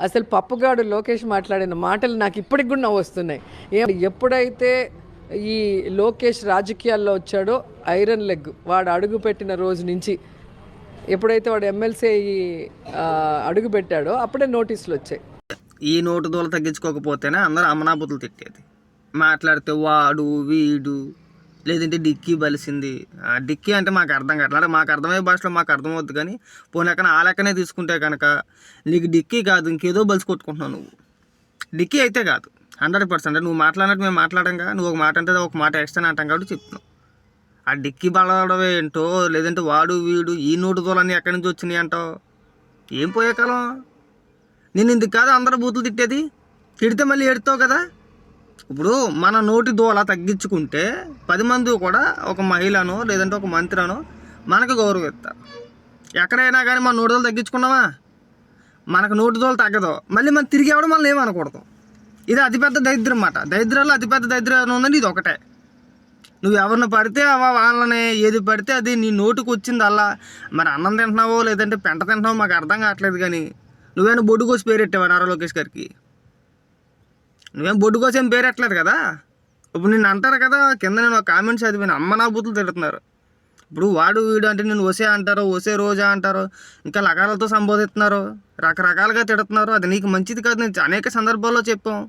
అసలు పప్పుగాడు లోకేష్ మాట్లాడిన మాటలు నాకు ఇప్పటికి కూడా నవ్వు వస్తున్నాయి. ఏ- ఎప్పుడైతే ఈ లోకేష్ రాజకీయాల్లో వచ్చాడో ఐరన్ లెగ్ వాడు అడుగు పెట్టిన రోజు నుంచి ఎప్పుడైతే వాడు ఎమ్మెల్సీ అడుగు పెట్టాడో అప్పుడే నోటీసులు వచ్చాయి. ఈ నోటు దూల తగ్గించుకోకపోతేనే అందరూ అమ్మనాబుతులు తిట్టేది. మాట్లాడితే వాడు వీడు లేదంటే డిక్కీ బలిసింది. ఆ డిక్కీ అంటే మాకు అర్థం కావట్లేదు మాకు అర్థమయ్యే భాషలో మాకు అర్థమవుద్దు కానీ పోనీ ఎక్కడ ఆ లెక్కనే తీసుకుంటే కనుక నీకు డిక్కీ కాదు ఇంకేదో బలిసి కొట్టుకుంటున్నావు నువ్వు. డిక్కీ అయితే కాదు. Hundred percent. నువ్వు మాట్లాడినట్టు మేము మాట్లాడంగా నువ్వు ఒక మాట అంటే ఒక మాట ఎక్స్ట్రా అంటాం కాబట్టి చెప్తున్నావు ఆ డిక్కీ బలవడం ఏంటో లేదంటే వాడు వీడు ఈ నోటు దూలన్నీ ఎక్కడి నుంచి వచ్చినాయి అంటావు? ఏం పోయే కాలం? నేను ఇందుకు కాదు అందరూ బూతులు తిట్టేది? తిడితే మళ్ళీ ఎడతావు కదా? ఇప్పుడు మన నోటి దోల తగ్గించుకుంటే పది మంది కూడా ఒక మహిళను లేదంటే ఒక మంత్రిను మనకు గౌరవిస్తారు. ఎక్కడైనా కానీ మన నోటిదోలు తగ్గించుకున్నామా? తగ్గించుకున్నావా మనకు నోటిదోలు తగ్గదు. మళ్ళీ మనం తిరిగి ఎవడం మనల్ని ఏమనకూడదు. ఇది అతిపెద్ద దరిద్రం అన్నమాట. దరిద్రాల్లో అతిపెద్ద దరిద్రం ఉందండి ఇది ఒకటే. నువ్వు ఎవరిని పడితే వాళ్ళని ఏది పడితే అది నీ నోటుకు వచ్చింది అలా మరి అన్నం తింటున్నావో లేదంటే పెంట తింటున్నావో మాకు అర్థం కావట్లేదు కానీ నువ్వేనా బొడ్డు కోసి పేరెట్టావా నారా లోకేష్ గారికి? నువ్వేం బొడ్డు కోసం ఏం పేరెట్టలేదు కదా? ఇప్పుడు నిన్ను అంటారు కదా కింద నేను ఒక కామెంట్స్ చదివిన అమ్మ నా బూతులు తిడుతున్నారు. ఇప్పుడు వాడు వీడు అంటే నేను వసే అంటారు వసే రోజా అంటారు ఇంకా లగాలతో సంబోధిస్తున్నారు రకరకాలుగా తిడుతున్నారు అది నీకు మంచిది కాదు నేను అనేక సందర్భాల్లో చెప్పాం.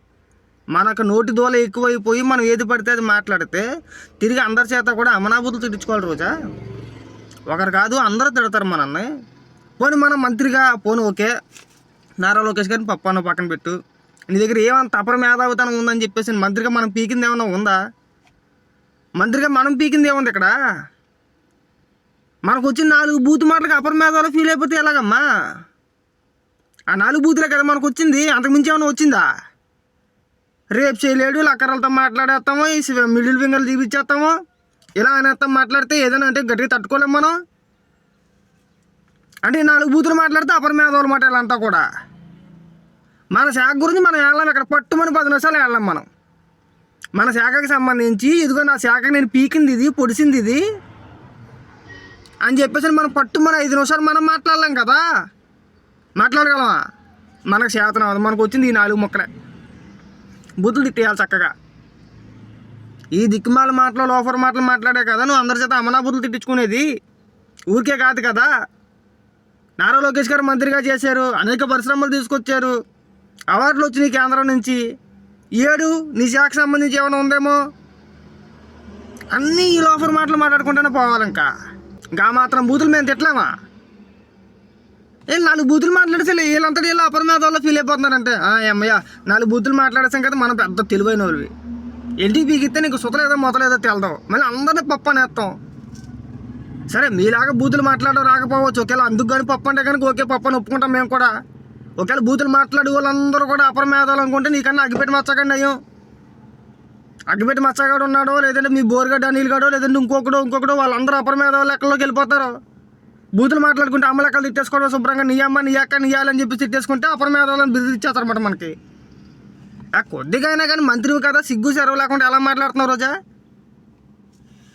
మనకు నోటి దోల ఎక్కువైపోయి మనం ఏది పడితే అది మాట్లాడితే తిరిగి అందరి చేత కూడా అమనాభూతులు తిట్టించుకోవాలి రోజా. ఒకరు కాదు అందరూ తిడతారు మనల్ని. పోనీ మనం మంత్రిగా పోనీ ఓకే నారా లోకేష్ గారిని పప్పాను పక్కన పెట్టు. నీ దగ్గర ఏమంత తపర మేధావితనం ఉందని చెప్పేసి మంత్రిగా మనం పీకింది ఏమన్నా ఉందా? మంత్రిగా మనం పీకింది ఏముంది ఇక్కడ? మనకు వచ్చిన నాలుగు బూత్ మాటలకు అపర మేధావులు ఫీల్ అయిపోతే ఎలాగమ్మా? ఆ నాలుగు బూతులే కదా మనకు వచ్చింది. అంతకుమించి ఏమైనా వచ్చిందా? రేపు చేయలేడు లక్కరలతో మాట్లాడేస్తాము ఈ సి- మిడిల్ ఫింగర్లు చూపించేస్తాము ఇలా అనేస్తాం మాట్లాడితే ఏదైనా అంటే గట్టిగా తట్టుకోలేము మనం. అంటే నాలుగు బూతులు మాట్లాడితే అపర మేధావులు మాట వీళ్ళంతా కూడా. మన శాఖ గురించి మనం వెళ్ళాం ఇక్కడ పట్టుమని పది నిమిషాలు వెళ్ళాం మనం. మన శాఖకి సంబంధించి ఇదిగో నా శాఖకి నేను పీకింది ఇది పొడిసింది ఇది అని చెప్పేసి మనం పట్టుమని ఐదు నిమిషాలు మనం మాట్లాడలేం కదా. మాట్లాడగలమా? మనకు శాతం అవ్వదు. మనకు వచ్చింది ఈ నాలుగు మొక్కలే. బూతులు తిట్టేయాలి చక్కగా. ఈ దిక్కుమాల మాటలు లోఫర్ మాటలు మాట్లాడే కదా నువ్వు అందరి చేత అమలా బూతులు తిట్టించుకునేది. ఊరికే కాదు కదా. నారా లోకేష్ గారు మంత్రిగా చేశారు అనేక పరిశ్రమలు తీసుకొచ్చారు. అవార్డులు వచ్చినాయి కేంద్రం నుంచి. ఏడు నీ శాఖకు సంబంధించి ఏమైనా ఉందేమో? అన్నీ ఈ లోఫర్ మాటలు మాట్లాడుకుంటూనే పోవాలి ఇంకా ఇంకా మాత్రం బూతులు మేము తిట్టలేమా? ఏ నాలుగు బూతులు మాట్లాడితే వీళ్ళంతా వీళ్ళు వాళ్ళు ఫీల్ అయిపోతున్నారంటే. "ఆ, అమ్మయ్య నాలుగు బూతులు మాట్లాడేసాం కదా మనం పెద్ద తెలివైన వాళ్ళవి. ఇంటికి పీకిస్తే నీకు సుతలేదో మొదలేదో తెలదాం. మళ్ళీ అందరినీ పప్పు అనేస్తాం. సరే మీలాగా బూతులు మాట్లాడడం రాకపోవచ్చు. ఒకవేళ అందుకు కానీ పప్పు అంటే కనుక ఓకే పప్పు అని ఒప్పుకుంటాం మేము కూడా. ఒకవేళ బూతులు మాట్లాడు వాళ్ళందరూ కూడా అపరమేధాలు అనుకుంటే నీకన్నా అగ్గిపెట్టి మచ్చకండి అయ్యో. అగ్గిపెట్టి మచ్చగాడు ఉన్నాడో లేదంటే మీ బోరుగడ్డ నీళ్ళగాడో లేదంటే ఇంకొకడో ఇంకొకడో వాళ్ళందరూ అపరమేధాల లెక్కల్లోకి వెళ్ళిపోతారు. బూతులు మాట్లాడుకుంటే అమ్మ లెక్కలు తిట్టేసుకోవడం శుభ్రంగా నీ అమ్మ నీ అక్క నీ అని చెప్పి తిట్టేసుకుంటే అపరమేధాలను బిజీ ఇచ్చేస్తారన్నమాట మనకి. ఆ కొద్దిగా అయినా కానీ మంత్రివి కదా సిగ్గు సెరవు లేకుండా ఎలా మాట్లాడుతున్నావు రోజా?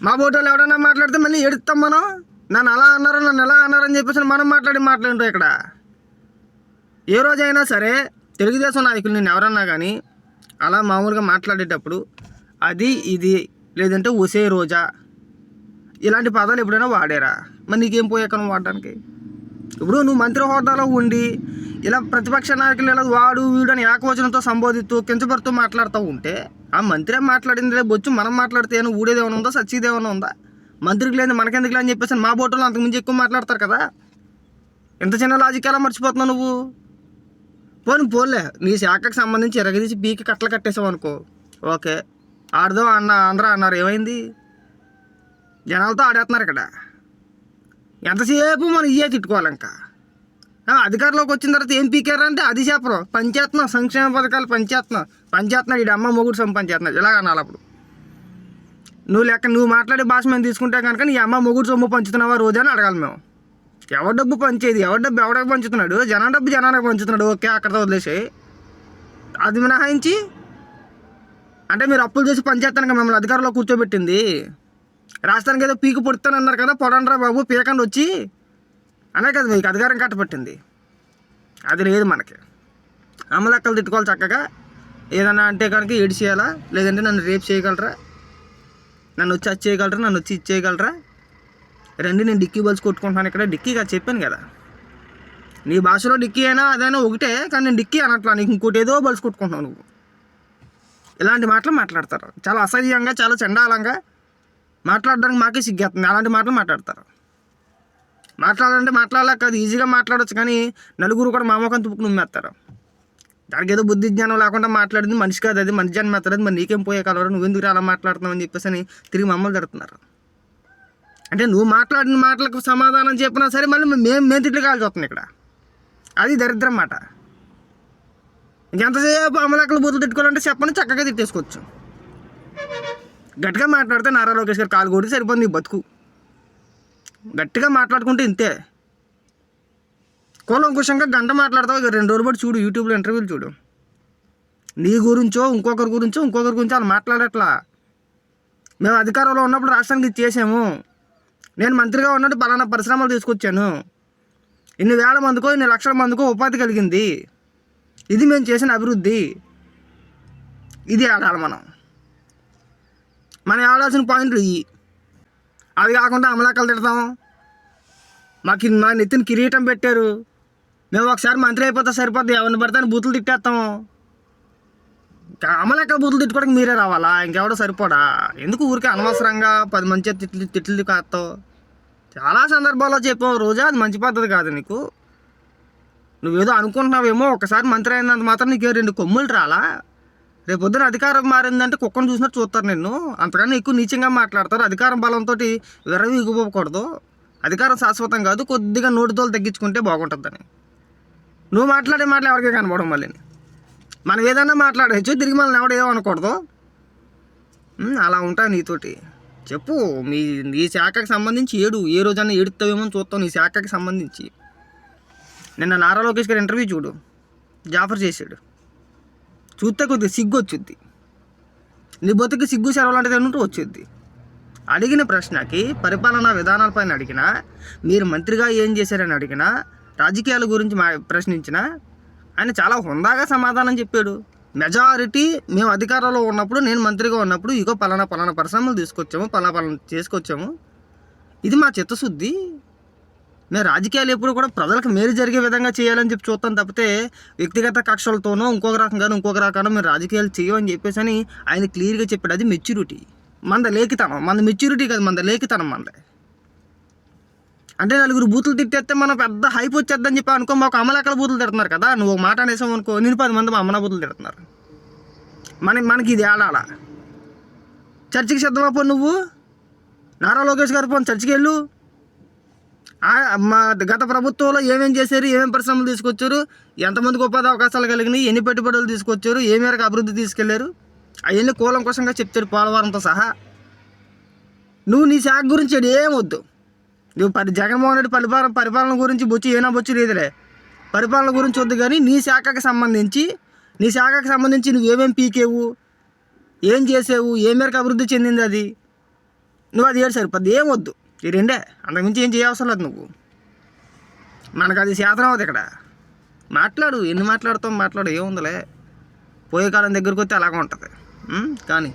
మా బోటోలు ఎవడన్నా మాట్లాడితే మళ్ళీ ఎడుతాం మనం? నన్ను అలా అన్నారు నన్ను ఎలా అన్నారు అని చెప్పేసి మనం మాట్లాడి మాట్లాడుతాం ఇక్కడ. ఏ రోజైనా సరే తెలుగుదేశం నాయకులు నేను ఎవరన్నా కానీ అలా మామూలుగా మాట్లాడేటప్పుడు అది ఇది లేదంటే ఒసే రోజా ఇలాంటి పదాలు ఎప్పుడైనా వాడారా? మరి నీకేం పోయాకను వాడడానికి? ఇప్పుడు నువ్వు మంత్రి హోదాలో ఉండి ఇలా ప్రతిపక్ష నాయకులు ఇలా వాడు వీడు అని ఏకవచనంతో సంబోధిస్తూ కించపడుతూ మాట్లాడుతూ ఉంటే ఆ మంత్రి మాట్లాడింది రేపు వచ్చి మనం మాట్లాడితే ఏమైనా ఊడేదేమైనా ఉందా సచ్చిదేమైనా ఏమైనా ఉందా? మంత్రికి లేదు మనకెందుకు లేదని చెప్పేసి మా బోటలో అంతకుమించి ఎక్కువ మాట్లాడతారు కదా? ఎంత చిన్న లాజిక్ ఎలా మర్చిపోతున్నావు నువ్వు? పోనీ పోలే నీ శాఖకు సంబంధించి ఎరగదీసి బీకి కట్టలు కట్టేసావు అనుకో. ఓకే. ఆడదాం అన్న ఆంధ్ర అన్నారు. ఏమైంది? జనాలతో ఆడేస్తున్నారు ఇక్కడ. ఎంతసేపు మనం ఇయే తిట్టుకోవాలి ఇంకా? అధికారంలోకి వచ్చిన తర్వాత ఏం పీకారంటే అది చెప్పరు పంచేత్నం సంక్షేమ పథకాలు పంచేత్నం పంచేస్తున్నాడు ఈ అమ్మ మొగుడు సొమ్ము పంచేస్తున్నాడు ఇలాగ అనాలి అప్పుడు. నువ్వు లెక్క నువ్వు మాట్లాడే భాష మేము తీసుకుంటే కనుక నీ అమ్మ మొగుడు సొమ్ము పంచుతున్నావా రోజు అని అడగాలి మేము. ఎవరి డబ్బు పంచేది? ఎవరి డబ్బు ఎవడకు పంచుతున్నాడు? జనం డబ్బు జనానికి పంచుతున్నాడు. ఓకే అక్కడతో వదిలేసి. అది మినహాయించి అంటే మీరు అప్పులు చేసి పంచేస్తాను కదా మిమ్మల్ని అధికారంలో కూర్చోబెట్టింది. రాష్ట్రానికి ఏదో పీకు పుడతానన్నారు కదా పొడండ్రా బాబు పీకండి వచ్చి అనే కదా మీకు అధికారం కట్టబెట్టింది. అది లేదు మనకి. అమ్మలెక్కలు తిట్టుకోవాలి చక్కగా. ఏదన్నా అంటే కనుక ఏడు చేయాలా లేదంటే నన్ను రేపు చేయగలరా? నన్ను వచ్చి అది చేయగలరా? నన్ను వచ్చి ఇది చేయగలరా? రండి నేను డిక్కీ బల్స్ కొట్టుకుంటున్నాను ఇక్కడ. డిక్కీగా చెప్పాను కదా. నీ భాషలో డిక్కీ అయినా అదైనా ఒకటే కానీ నేను డిక్కీ అనట్లా. నీకు ఇంకోటి ఏదో బల్స్ కొట్టుకుంటున్నావు నువ్వు. ఇలాంటి మాటలు మాట్లాడతారు. చాలా అసహ్యంగా చాలా చండాలంగా మాట్లాడడానికి మాకే సిగ్గేస్తుంది. అలాంటి మాటలు మాట్లాడతారు. మాట్లాడాలంటే మాట్లాడలేక కాదు ఈజీగా మాట్లాడచ్చు కానీ నలుగురు కూడా మామకం తుప్పుకు ఉమ్మేస్తారు దానికి ఏదో బుద్ధి జ్ఞానం లేకుండా మాట్లాడింది మనిషి కాదు అది మనిషి జన్మ మాట్లాడదు మరి నీకేం పోయే కలవరు నువ్వెందుకు అలా మాట్లాడుతున్నావు అని చెప్పేసి అని తిరిగి మమ్మల్ని జరుగుతున్నారు అంటే నువ్వు మాట్లాడిన మాటలకు సమాధానం చెప్పినా సరే మళ్ళీ మేము మేము తిట్లు కాల్చి ఇక్కడ. అది దరిద్రం మాట. ఇంకెంతసేపు అమలకలు బూతులు తిట్టుకోవాలంటే చెప్పని చక్కగా తిట్టేసుకోవచ్చు. గట్టిగా మాట్లాడితే నారా లోకేష్ గారు కాలు కొడితే సరిపోతుంది బతుకు. గట్టిగా మాట్లాడుకుంటే ఇంతే. కూలంకుషంగా గంట మాట్లాడతావు ఇక రెండు రోజులు పాటు చూడు యూట్యూబ్లో ఇంటర్వ్యూలు చూడు. నీ గురించో ఇంకొకరి గురించో ఇంకొకరి గురించో వాళ్ళు మాట్లాడట్లా. మేము అధికారంలో ఉన్నప్పుడు రాష్ట్రానికి ఇది చేసాము నేను మంత్రిగా ఉన్నట్టు పలానా పరిశ్రమలు తీసుకొచ్చాను. ఇన్ని వేల మందికో ఇన్ని లక్షల మందికో ఉపాధి కలిగింది. ఇది మేము చేసిన అభివృద్ధి. ఇది ఆడాలి మనం. మనం ఆడాల్సిన పాయింట్లు ఇవి. అవి కాకుండా అమలాకలు తిడతాం. మాకు మా నెత్తిన కిరీటం పెట్టారు. మేము ఒకసారి మంత్రి అయిపోతే సరిపోద్ది. ఎవరిని పడితే అని బూతులు తిట్టేస్తాము ఇంకా అమలాకల బూతులు తిట్టుకోవడానికి మీరే రావాలా? ఇంకెవడో సరిపోడా? ఎందుకు ఊరికే అనవసరంగా పది మంచి తిట్లు తిట్లు కాస్తావు? చాలా సందర్భాల్లో చెప్పావు రోజా అది మంచి పద్ధతి కాదు నీకు. నువ్వేదో అనుకుంటున్నావేమో ఒకసారి మంత్రి అయినంత మాత్రం నీకు రెండు కొమ్ములు రాలా? రేపు పొద్దున అధికారం మారిందంటే కుక్కను చూసినట్టు చూస్తారు నిన్ను. అంతకన్నా ఎక్కువ నీచంగా మాట్లాడతారు. అధికారం బలంతో విరవి ఇగిపోకూడదు అధికారం శాశ్వతం కాదు కొద్దిగా నోటితోలు తగ్గించుకుంటే బాగుంటుందని. నువ్వు మాట్లాడే మాటలు ఎవరికీ కనపడం మళ్ళీ. మనం ఏదన్నా మాట్లాడవచ్చు తిరిగి మనల్ని ఎవడో ఏమనకూడదు. అలా ఉంటా నీతోటి. చెప్పు మీ నీ శాఖకి సంబంధించి ఏడు ఏ రోజన్నా ఏడుతావేమో అని చూస్తావు నీ శాఖకి సంబంధించి. నిన్న నారా లోకేష్ గారి ఇంటర్వ్యూ చూడు జాఫర్ చేశాడు. చూస్తే కొద్దిగా సిగ్గు వచ్చింది నీ బతుకు సిగ్గు సెలవు లాంటిది వచ్చింది అడిగిన ప్రశ్నకి పరిపాలనా విధానాలపైన అడిగినా మీరు మంత్రిగా ఏం చేశారని అడిగినా రాజకీయాల గురించి మా ప్రశ్నించినా ఆయన చాలా హుందాగా సమాధానం చెప్పాడు. మెజారిటీ మేము అధికారంలో ఉన్నప్పుడు నేను మంత్రిగా ఉన్నప్పుడు ఇగో పలానా పలానా పరిశ్రమలు తీసుకొచ్చాము పలానా పలానా చేసుకొచ్చాము. ఇది మా చిత్తశుద్ధి. మేము రాజకీయాలు ఎప్పుడు కూడా ప్రజలకు మేలు జరిగే విధంగా చేయాలని చెప్పి చూస్తాం తప్పితే వ్యక్తిగత కక్షలతోనో ఇంకొక రకంగానో ఇంకొక రకంగా మేము రాజకీయాలు చేయమని చెప్పేసి అని ఆయన క్లియర్గా చెప్పాడు. అది మెచ్యూరిటీ. మంద లేకితనం. మన మెచ్యూరిటీ కాదు మంద లేకితనం మందే. అంటే నలుగురు బూతులు తిట్టేస్తే మనం పెద్ద హైప్ వచ్చేద్దని చెప్పి అనుకో మాకు అమలక్కల బూతులు తిడుతున్నారు కదా? నువ్వు ఒక మాట అనేసావు అనుకో నేను పది మంది మా అమ్మన బూతులు తిడుతున్నారు. మన మనకి ఇది ఆడాల చర్చికి సిద్ధమైపో నువ్వు? నారా లోకేష్ గారు పోను చర్చికి వెళ్ళు. మా గత ప్రభుత్వంలో ఏమేం చేశారు ఏమేం పరిశ్రమలు తీసుకొచ్చారు ఎంతమందికి ఉపాధి అవకాశాలు కలిగినాయి ఎన్ని పెట్టుబడులు తీసుకొచ్చారు ఏ మేరకు అభివృద్ధి తీసుకెళ్ళారు అవన్నీ కూలంకోసంగా చెప్తారు పోలవరంతో సహా. నువ్వు నీ శాఖ గురించి ఏమొద్దు ఏం వద్దు. పరి జగన్మోహన్ రెడ్డి పరిపాలన పరిపాలన గురించి బొచ్చు ఏనా బొచ్చు లేదులే. పరిపాలన గురించి వద్దు కానీ నీ శాఖకు సంబంధించి నీ శాఖకు సంబంధించి నువ్వు ఏమేమి పీకేవు ఏం చేసావు ఏ మేరకు అభివృద్ధి చెందింది అది? నువ్వు అది ఏడు సరిపోద్ది ఏం వద్దు. ఈ రెండే. అంతకుమించి ఏం చేయవసరం లేదు నువ్వు. మనకు అది శాతం అవుతుంది ఇక్కడ. మాట్లాడు ఎన్ని మాట్లాడుతావు మాట్లాడు ఏముందిలే. పోయే కాలం దగ్గరికి వస్తే అలాగే ఉంటుంది. కానీ